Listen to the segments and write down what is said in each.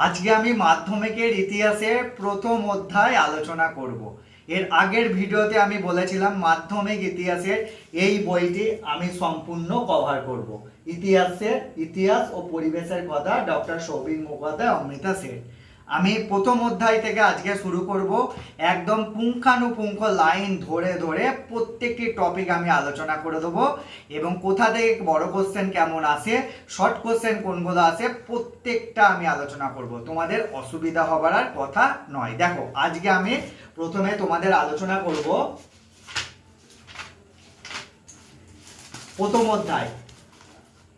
আজকে আমি মাধ্যমিকের ইতিহাসে প্রথম অধ্যায় আলোচনা করব। এর আগের ভিডিওতে আমি বলেছিলাম মাধ্যমিক ইতিহাসের এই বইটি আমি সম্পূর্ণ কভার করব। ইতিহাসের ইতিহাস ও পরিবেশের কথা ডক্টর সৌভিক মুখোপাধ্যায় অমৃতা সেন। আমি প্রথম অধ্যায় থেকে আজকে শুরু করব। একদম পুঙ্খানুপুঙ্খ লাইন ধরে ধরে প্রত্যেকটি টপিক আমি আলোচনা করে দেবো এবং কোথা থেকে বড় কোশ্চেন কেমন আসে শর্ট কোশ্চেন কোনগুলো আসে, প্রত্যেকটা আমি আলোচনা করব। তোমাদের অসুবিধা হবার আর কথা নয়। দেখো, আজকে আমি প্রথমে তোমাদের আলোচনা করব প্রথম অধ্যায়।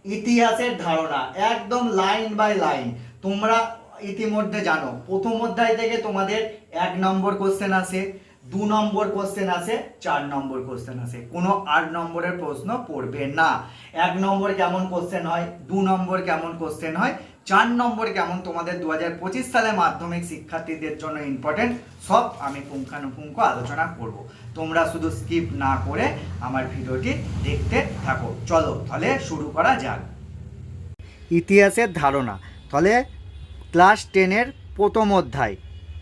ইতিহাসের ধারণা, একদম লাইন বাই লাইন তোমরা ইতিমধ্যে জানো, প্রথম অধ্যায় থেকে তোমাদের এক নম্বর কোশ্চেন আসে, দু নম্বর কোশ্চেন আসে, চার নম্বর কোশ্চেন আসে। কোনো আট নম্বরের প্রশ্ন পড়বে না। এক নম্বর কেমন কোশ্চেন হয়, দু নম্বর কেমন কোশ্চেন হয়, চার নম্বর কেমন তোমাদের দু হাজার পঁচিশ সালে মাধ্যমিক শিক্ষার্থীদের জন্য ইম্পর্টেন্ট সব আমি পুঙ্খানুপুঙ্খ আলোচনা করব। তোমরা শুধু স্কিপ না করে আমার ভিডিওটি দেখতে থাকো। চলো তাহলে শুরু করা যাক। ইতিহাসের ধারণা। তাহলে ক্লাস টেনের প্রথম অধ্যায়।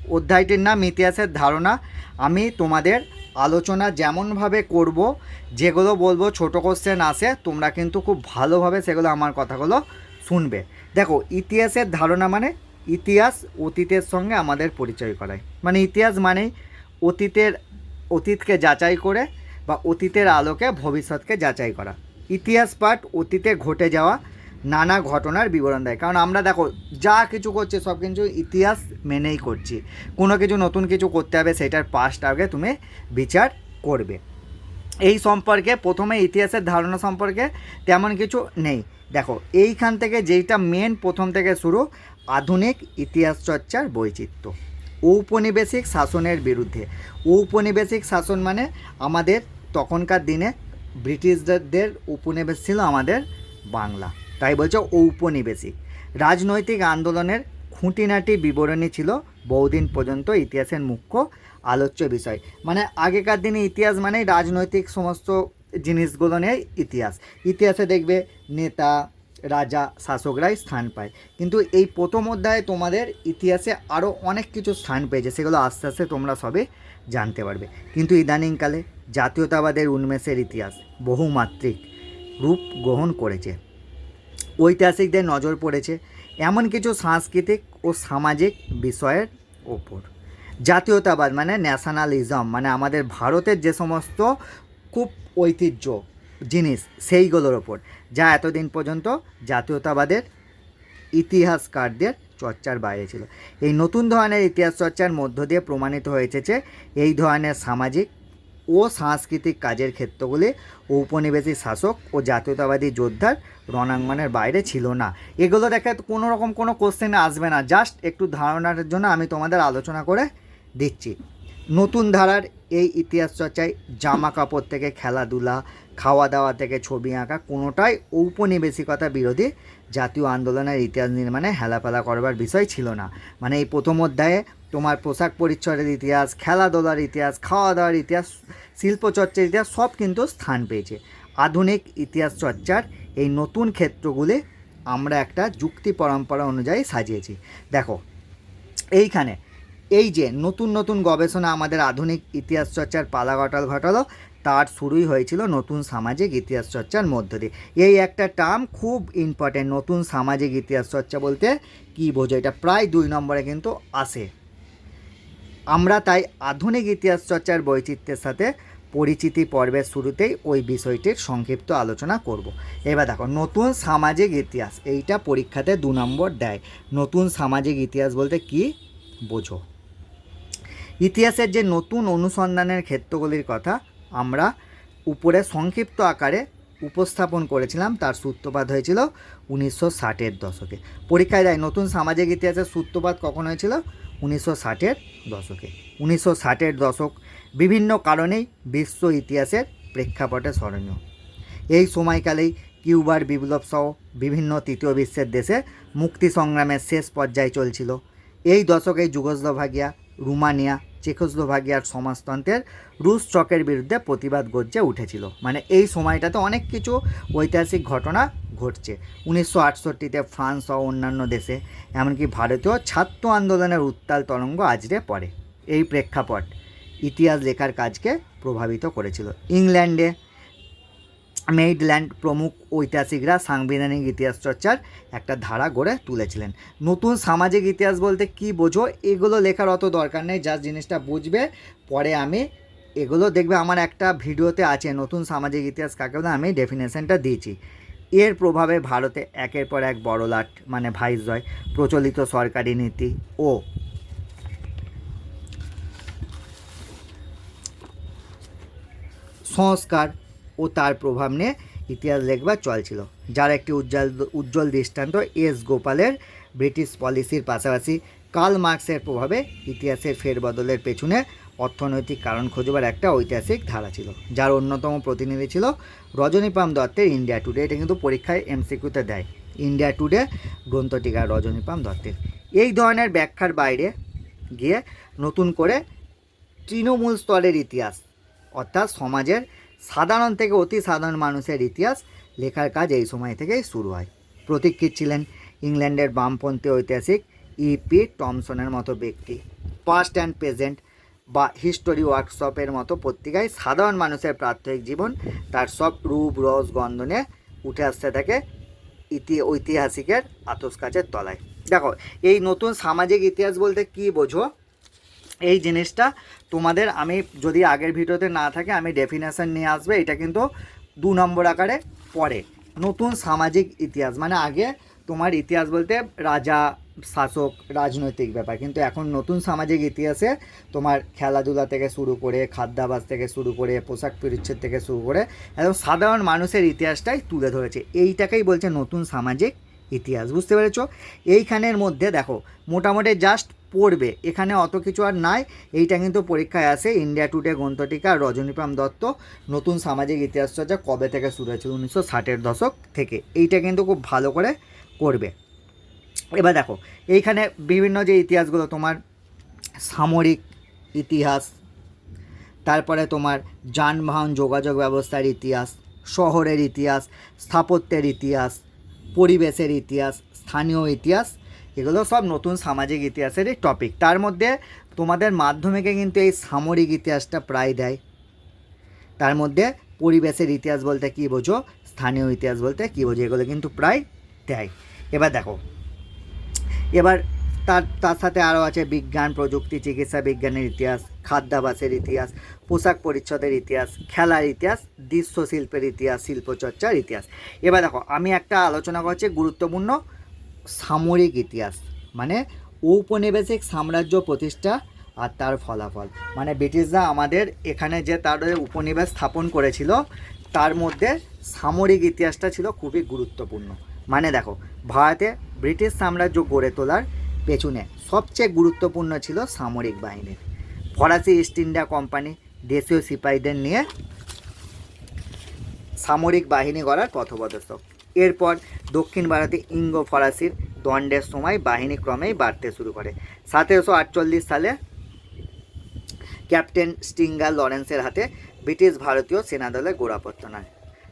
অধ্যায়টির নাম ইতিহাসের ধারণা। আমি তোমাদের আলোচনা যেমনভাবে করব, যেগুলো বলব ছোট কোশ্চেন আসে তোমরা কিন্তু খুব ভালোভাবে সেগুলো আমার কথাগুলো শুনবে। দেখো, ইতিহাসের ধারণা মানে ইতিহাস অতীতের সঙ্গে আমাদের পরিচয় করায়। মানে ইতিহাস মানেই অতীতের, অতীতকে যাচাই করে বা অতীতের আলোকে ভবিষ্যৎকে যাচাই করা। ইতিহাস পাঠ অতীতে ঘটে যাওয়া নানা ঘটনার বিবরণ দেয়। কারণ আমরা দেখো, যা কিছু করছে, সব কিছু ইতিহাস মেনেই করছি। কোনো কিছু নতুন কিছু করতে হবে, সেটার পাস্ট আগে তুমি বিচার করবে। এই সম্পর্কে, প্রথমে ইতিহাসের ধারণা সম্পর্কে তেমন কিছু নেই। দেখো, এইখান থেকে যেইটা মেন প্রথম থেকে শুরু আধুনিক ইতিহাস চর্চার বৈচিত্র্য। ঔপনিবেশিক শাসনের বিরুদ্ধে। ঔপনিবেশিক শাসন মানে আমাদের তখনকার দিনে ব্রিটিশদের উপনিবেশ ছিল আমাদের বাংলা। তাই বলছে ঔপনিবেশিক। রাজনৈতিক আন্দোলনের খুঁটিনাটি বিবরণী ছিল বহুদিন পর্যন্ত ইতিহাসের মুখ্য আলোচ্য বিষয়। মানে আগেকার দিনে ইতিহাস মানেই রাজনৈতিক সমস্ত জিনিসগুলো নিয়ে ইতিহাস। ইতিহাসে দেখবে নেতা, রাজা, শাসকরাই স্থান পায়। কিন্তু এই প্রথম অধ্যায়ে তোমাদের ইতিহাসে আরও অনেক কিছু স্থান পেয়েছে, সেগুলো আস্তে আস্তে তোমরা সবে জানতে পারবে। কিন্তু ইদানিংকালে জাতীয়তাবাদের উন্মেষের ইতিহাস বহুমাত্রিক রূপ গ্রহণ করেছে। ঐতিহাসিকদের নজর পড়েছে এমন কিছু সাংস্কৃতিক ও সামাজিক বিষয়ের ওপর। জাতীয়তাবাদ মানে ন্যাশনালিজম মানে আমাদের ভারতের যে সমস্ত খুব ঐতিহ্য, জিনিস সেইগুলোর ওপর, যা এতদিন পর্যন্ত জাতীয়তাবাদের ইতিহাসকারদের চর্চার বাইরে ছিল। এই নতুন ধরনের ইতিহাস চর্চার মধ্য দিয়ে প্রমাণিত হয়েছে এই ধরনের সামাজিক ও সাংস্কৃতিক কাজের ক্ষেত্রগুলি ঔপনিবেশিক শাসক ও জাতীয়তাবাদী যোদ্ধার রণাঙ্গনের বাইরে ছিল না। এগুলো দেখে কোনো রকম কোনো কোশ্চেন আসবে না। জাস্ট একটু ধারণার জন্য আমি তোমাদের আলোচনা করে দিচ্ছি। নতুন ধারার এই ইতিহাস চর্চায় জামা কাপড় থেকে খেলাধুলা খাওয়া দাওয়া থেকে ছবি আঁকা কোনোটাই ঔপনিবেশিকতা বিরোধী জাতীয় আন্দোলনের ইতিহাস নির্মাণে হেলাফেলা করবার বিষয় ছিল না। মানে এই প্রথম অধ্যায়ে তোমার পোশাক পরিচ্ছদের ইতিহাস, খেলাধুলার ইতিহাস খাওয়া দাওয়ার ইতিহাস, শিল্পচর্চার ইতিহাস সব কিন্তু স্থান পেয়েছে। আধুনিক ইতিহাস চর্চার এই নতুন ক্ষেত্রগুলি আমরা একটা যুক্তি পরম্পরা অনুযায়ী সাজিয়েছি। দেখো, এইখানে এই যে নতুন নতুন গবেষণা আমাদের আধুনিক ইতিহাস চর্চার পালাগটাল ঘটালো তার শুরুই হয়েছিল নতুন সামাজিক ইতিহাস চর্চার মধ্য দিয়ে। এই একটা টার্ম খুব ইম্পর্টেন্ট নতুন সামাজিক ইতিহাস চর্চা বলতে কী বোঝো? এটা প্রায় দুই নম্বরে কিন্তু আসে। আমরা তাই আধুনিক ইতিহাস চর্চার বৈচিত্র্যের সাথে পরিচিতি পর্বের শুরুতেই ওই বিষয়টির সংক্ষিপ্ত আলোচনা করব। এবার দেখো, নতুন সামাজিক ইতিহাস, এইটা পরীক্ষাতে দু নম্বর দেয়। নতুন সামাজিক ইতিহাস বলতে কি বোঝো? ইতিহাসের যে নতুন অনুসন্ধানের ক্ষেত্রগুলির কথা আমরা উপরে সংক্ষিপ্ত আকারে উপস্থাপন করেছিলাম, তার সূত্রপাত হয়েছিল উনিশশো ষাটের দশকে। পরীক্ষায় দেয়, নতুন সামাজিক ইতিহাসের সূত্রপাত কখন হয়েছিল? উনিশশো ষাটের দশকে। উনিশশো ষাটের দশক বিভিন্ন কারণেই বিশ্ব ইতিহাসের প্রেক্ষাপটে স্মরণীয়। এই সময়কালেই কিউবার বিপ্লব সহ বিভিন্ন তৃতীয় বিশ্বের দেশে মুক্তি সংগ্রামের শেষ পর্যায়ে চলছিল। এই দশকে যুগোস্লোভাকিয়া, রুমানিয়া চেকোস্লোভাকিয়ার সমাজতন্ত্রের রুশ চকের বিরুদ্ধে প্রতিবাদ গজ্জে উঠেছিল। মানে এই সময়টাতে অনেক কিছু ঐতিহাসিক ঘটনা ঘটছে। উনিশশো আটষট্টিতে ফ্রান্স ও অন্যান্য দেশে, এমনকি ভারতীয় ছাত্র আন্দোলনের উত্তাল তরঙ্গ আজরে পড়ে। এই প্রেক্ষাপট ইতিহাস লেখার কাজকে প্রভাবিত করেছিল। ইংল্যান্ডে মেইডল্যান্ড প্রমুখ ঐতিহাসিকরা সাংবিধানিক ইতিহাস চর্চার একটা ধারা গড়ে তুলেছিলেন। নতুন সামাজিক ইতিহাস বলতে কি বোঝো? এগুলো লেখার অত দরকার নেই, যা জিনিসটা বুঝবে, পরে আমি এগুলো দেখবে। আমার একটা ভিডিওতে আছে, নতুন সামাজিক ইতিহাস কাকে বলে? আমি ডেফিনেশনটা দিয়েছি। এর প্রভাবে ভারতে একের পর এক বড়লাট মানে ভাইসরয়, প্রচলিত সরকারি নীতি ও সংস্কার ও তার প্রভাব নিয়ে ইতিহাস লেখবার চলছিল যার একটি উজ্জ্বল উজ্জ্বল দৃষ্টান্ত এস গোপালের ব্রিটিশ পলিসির পাশাপাশি কার্ল মার্কসের প্রভাবে ইতিহাসের ফেরবদলের পেছনে অর্থনৈতিক কারণ খোঁজবার একটা ঐতিহাসিক ধারা ছিল, যার অন্যতম প্রতিনিধি ছিল রজনীপাম দত্তের ইন্ডিয়া টুডে। এটা কিন্তু পরীক্ষায় এমসিকিউতে দেয়। ইন্ডিয়া টুডে গ্রন্থটিকা রজনীপাম দত্তের। এই ধরনের ব্যাখ্যার বাইরে গিয়ে নতুন করে তৃণমূল স্তরের ইতিহাস, অর্থাৎ সমাজের সাধারণ থেকে অতি সাধারণ মানুষের ইতিহাস লেখার কাজ এই সময় থেকেই শুরু হয়। প্রতীক্ষিত ছিলেন ইংল্যান্ডের বামপন্থী ঐতিহাসিক ইপি টমসনের মতো ব্যক্তি। পাস্ট অ্যান্ড প্রেজেন্ট বা হিস্টোরি ওয়ার্কশপের মতো পত্রিকায় সাধারণ মানুষের প্রাত্যহিক জীবন তার সব রূপ, রস গন্ধনে উঠে আসতে থাকে ইতি, ঐতিহাসিকের আতস কাছের তলায়। দেখো, এই নতুন সামাজিক ইতিহাস বলতে কি বোঝো? এই জিনিসটা তোমাদের আমি যদি আগের ভিডিওতে না থাকে, আমি ডেফিনেশন নিয়ে আসবে। এটা কিন্তু দু নম্বর আকারে পড়ে। নতুন সামাজিক ইতিহাস মানে আগে তোমার ইতিহাস বলতে রাজা, শাসক, রাজনৈতিক ব্যাপার। কিন্তু এখন নতুন সামাজিক ইতিহাসে তোমার খেলাধুলা থেকে শুরু করে খাদ্যাভাস থেকে শুরু করে, পোশাক পরিচ্ছদ থেকে শুরু করে, একদম সাধারণ মানুষের ইতিহাসটাই তুলে ধরেছে। এইটাকেই বলছে নতুন সামাজিক ইতিহাস। বুঝতে পেরেছ? এইখানের মধ্যে দেখো, মোটামুটি জাস্ট পড়বে। এখানে অত কিছু আর নাই। এইটা কিন্তু পরীক্ষায় আসে। ইন্ডিয়া টুডে গ্রন্থটিকা আর রজনীপাম দত্ত, নতুন সামাজিক ইতিহাস চর্চা কবে থেকে শুরু হয়েছিল উনিশশো ষাটের দশক থেকে। এইটা কিন্তু খুব ভালো করে করবে। এবার দেখো, এইখানে বিভিন্ন যে ইতিহাসগুলো, তোমার সামরিক ইতিহাস, তারপরে তোমার যানবাহন যোগাযোগ ব্যবস্থার ইতিহাস, শহরের ইতিহাস, স্থাপত্যের ইতিহাস, পরিবেশের ইতিহাস, স্থানীয় ইতিহাস এগুলো সব নতুন সামাজিক ইতিহাসেরই টপিক তার মধ্যে তোমাদের মাধ্যমিকে কিন্তু এই সামরিক ইতিহাসটা প্রায় দেয়। তার মধ্যে পরিবেশের ইতিহাস বলতে কী বোঝো, স্থানীয় ইতিহাস বলতে কী বোঝো, এগুলো কিন্তু প্রায় দেয়। এবার দেখো, এবার তার তার সাথে আরও আছে বিজ্ঞান, প্রযুক্তি, চিকিৎসা বিজ্ঞানের ইতিহাস, খাদ্যাভাসের ইতিহাস, পোশাক পরিচ্ছদের ইতিহাস, খেলার ইতিহাস দৃশ্য শিল্পের ইতিহাস, শিল্পচর্চার ইতিহাস। এবার দেখো, আমি একটা আলোচনা করছি গুরুত্বপূর্ণ সামরিক ইতিহাস মানে ঔপনিবেশিক সাম্রাজ্য প্রতিষ্ঠা আর তার ফলাফল। মানে ব্রিটিশরা আমাদের এখানে যে তাদের উপনিবেশ স্থাপন করেছিল, তার মধ্যে সামরিক ইতিহাসটা ছিল খুবই গুরুত্বপূর্ণ। মানে দেখো, ভারতে ব্রিটিশ সাম্রাজ্য গড়ে তোলার পেছনে সবচেয়ে গুরুত্বপূর্ণ ছিল সামরিক বাহিনীর ফরাসি ইস্ট ইন্ডিয়া কোম্পানি, দেশীয় সিপাহীদের নিয়ে সামরিক বাহিনী গড়ার পথপ্রদর্শক। এরপর দক্ষিণ ভারতে ইঙ্গ ফরাসির দণ্ডের সময় বাহিনী ক্রমেই বাড়তে শুরু করে। সতেরোশো আটচল্লিশ সালে ক্যাপ্টেন স্টিঙ্গার লরেন্সের হাতে ব্রিটিশ ভারতীয় সেনাদলের গোড়াপত্তন হয়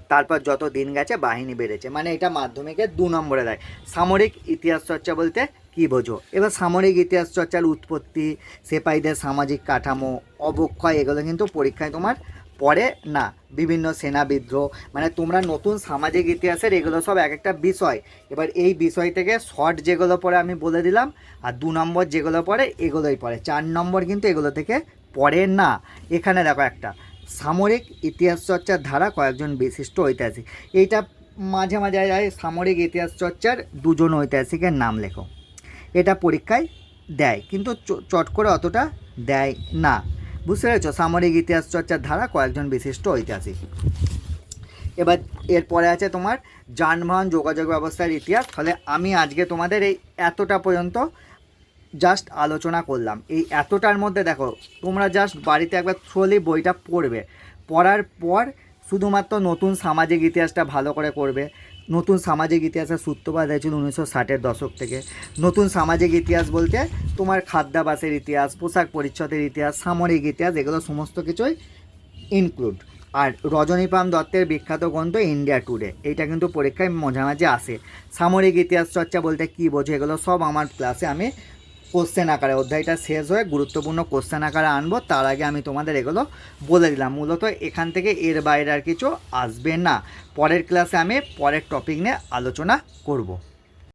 তারপর যত দিন গেছে বাহিনী বেড়েছে। মানে এটা মাধ্যমিকে দু নম্বরে দেয়। সামরিক ইতিহাস চর্চা বলতে কি বোঝো? এবার সামরিক ইতিহাস চর্চার উৎপত্তি, সেপাহীদের সামাজিক কাঠামো, অবক্ষয়, এগুলো কিন্তু পরীক্ষায় তোমার পড়ে না, বিভিন্ন সেনা বিদ্রোহ মানে তোমরা নতুন সামাজিক ইতিহাসের এগুলো সব এক একটা বিষয়। এবার এই বিষয় থেকে শর্ট যেগুলো পড়ে আমি বলে দিলাম, আর দু নম্বর যেগুলো পড়ে এগুলোই পড়ে চার নম্বর কিন্তু এগুলো থেকে পড়ে না। এখানে দেখো একটা, সামরিক ইতিহাস চর্চার ধারা কয়েকজন বিশিষ্ট ঐতিহাসিক। এইটা মাঝে মাঝে যায় সামরিক ইতিহাস চর্চার দুজন ঐতিহাসিকের নাম লেখো। এটা পরীক্ষায় দেয়, কিন্তু চট করে অতটা দেয় না। বুঝতে পেরেছ? সামরিক ইতিহাস চর্চার ধারা কয়েকজন বিশিষ্ট ঐতিহাসিক। এবার এরপরে আছে তোমার যানবাহন যোগাযোগ ব্যবস্থার ইতিহাস। ফলে আমি আজকে তোমাদের এই এতটা পর্যন্ত জাস্ট আলোচনা করলাম। এই এতটার মধ্যে দেখো, তোমরা জাস্ট বাড়িতে একবার থ্রোলি বইটা পড়বে। পড়ার পর শুধুমাত্র নতুন সামাজিক ইতিহাসটা ভালো করে করবে। নতুন সামাজিক ইতিহাসের সূত্রপাত হয়েছিল উনিশশো ষাটের দশক থেকে। নতুন সামাজিক ইতিহাস বলতে তোমার খাদ্যাভাসের ইতিহাস, পোশাক পরিচ্ছদের ইতিহাস, সামরিক ইতিহাস, এগুলো সমস্ত কিছুই ইনক্লুড আর রজনীপাম দত্তের বিখ্যাত গ্রন্থ ইন্ডিয়া টুডে এইটা কিন্তু পরীক্ষায় মাঝামাঝি আসে। সামরিক ইতিহাস চর্চা বলতে কী বোঝো এগুলো সব আমার ক্লাসে আমি কোশ্চেন আকারে। অধ্যায়টা শেষ হয়ে গুরুত্বপূর্ণ কোশ্চেন আকারে আনব। তার আগে আমি তোমাদের এগুলো বলে দিলাম। মূলত এখান থেকে এর বাইরে আর কিছু আসবে না। পরের ক্লাসে আমি পরের টপিক নিয়ে আলোচনা করব।